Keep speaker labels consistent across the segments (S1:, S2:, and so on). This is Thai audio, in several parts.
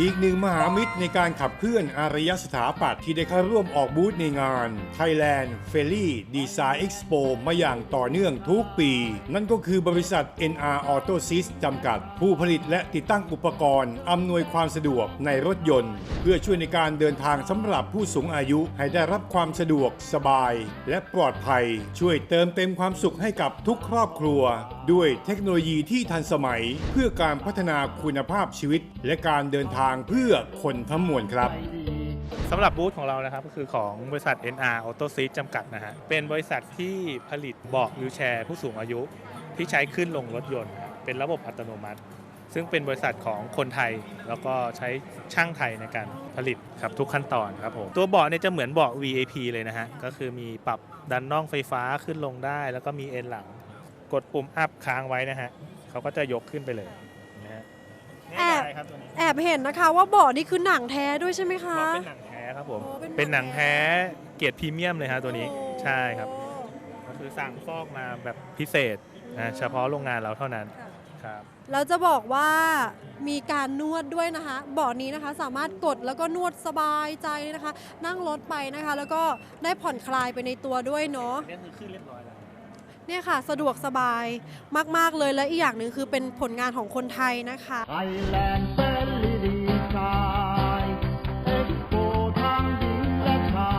S1: อีกหนึ่งมหามิตรในการขับเคลื่อนอารยสถาปัตย์ที่ได้เข้าร่วมออกบูธในงาน Thailand f e r r y Design Expo มาอย่างต่อเนื่องทุกปี นั่นก็คือบริษัท NR Auto Sys จำกัด ผู้ผลิตและติดตั้งอุปกรณ์ อำนวยความสะดวกในรถยนต์ เพื่อช่วยในการเดินทางสำหรับผู้สูงอายุ ให้ได้รับความสะดวกสบาย และปลอดภัย ช่วยเติมเต็มความสุขให้กับทุกครอบครัวด้วยเทคโนโลยีที่ทันสมัยเพื่อการพัฒนาคุณภาพชีวิต และการเดินทางเพื่อคนทั้งมวลครับ
S2: สำหรับบูธของเรานะครับก็คือของบริษัท NR Auto Seat จำกัดนะฮะเป็นบริษัทที่ผลิตเบาะวิวแชร์ผู้สูงอายุ ที่ใช้ขึ้นลงรถยนต์ เป็นระบบอัตโนมัติ ซึ่งเป็นบริษัทของคนไทย แล้วก็ใช้ช่างไทยในการผลิตครับทุกขั้นตอนครับผมตัวเบาะเนี่ยจะเหมือนเบาะ VAP เลยนะฮะก็คือมีปรับดันน่องไฟฟ้าขึ้นลงได้ แล้วก็มีเอ็นหลัง กดปุ่มอัพค้างไว้นะฮะเขาก็จะยกขึ้นไปเลยนะฮะ
S3: แอบ
S2: ง่ายๆครับตัวนี้
S3: แอบเห็นนะคะว่าเบาะนี่คือหนังแท้ด้วยใช่ไหมคะ
S2: เป็นหนังแท้ครับผม
S3: โอ้เป็นหนัง
S2: เป็นหนังแท้เกียรติพรีเมียมเลยฮะตัวนี้
S3: โอ้
S2: ใช่ครับ ก็คือสั่งฟอกมาแบบพิเศษนะเฉพาะโรงงานเราเท่านั้นครับ
S3: แล้วจะบอกว่ามีการนวดด้วยนะคะเบาะนี้นะคะสามารถกดแล้วก็นวดสบายใจนะคะ นั่งรถไปนะคะ แล้วก็ได้ผ่อนคลายไปในตัวด้วยเนาะ
S2: นี่คือขึ้นเรียบร้อยแล้ว
S3: เนี่ยค่ะ สะดวกสบายมาก ๆ เลยและอีกอย่างหนึ่งคือเป็นผลงานของคนไทยนะคะ
S4: Thailand เป็นลีดีไซน์เอ็กโปทางหญิงและชา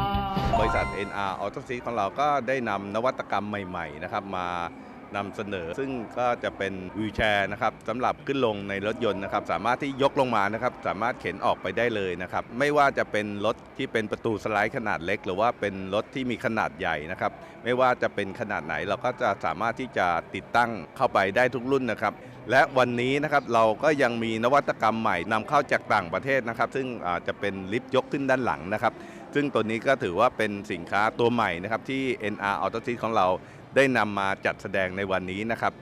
S4: ย
S5: บริษัท NR Auto s e a t ของเราก็ได้นำนวัตกรรมใหม่ ๆ นะครับมา นำเสนอ ซึ่งก็จะเป็นวีแชร์นะครับสำหรับขึ้นลงในรถยนต์นะครับสามารถที่ยกลงมานะครับสามารถเข็นออกไปได้เลยนะครับไม่ว่าจะเป็นรถที่เป็นประตูสไลด์ขนาดเล็ก หรือว่าเป็นรถที่มีขนาดใหญ่นะครับไม่ว่าจะเป็นขนาดไหนเราก็จะสามารถที่จะติดตั้งเข้าไปได้ทุกรุ่นนะครับและวันนี้นะครับเราก็ยังมีนวัตกรรมใหม่นำเข้าจากต่างประเทศนะครับ ซึ่งอาจจะเป็นลิฟต์ยกขึ้นด้านหลังนะครับ ซึ่งตัวนี้ก็ถือว่าเป็นสินค้าตัวใหม่นะครับที่ NR Auto s e a ของเรา ได้นำมาจัดแสดงในวันนี้นะครับ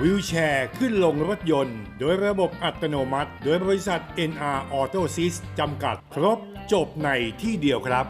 S1: วิวแชร์ขึ้นลงรถยนต์ โดยระบบอัตโนมัติ โดยบริษัท NR Auto Sys จำกัด ครบจบในที่เดียวครับ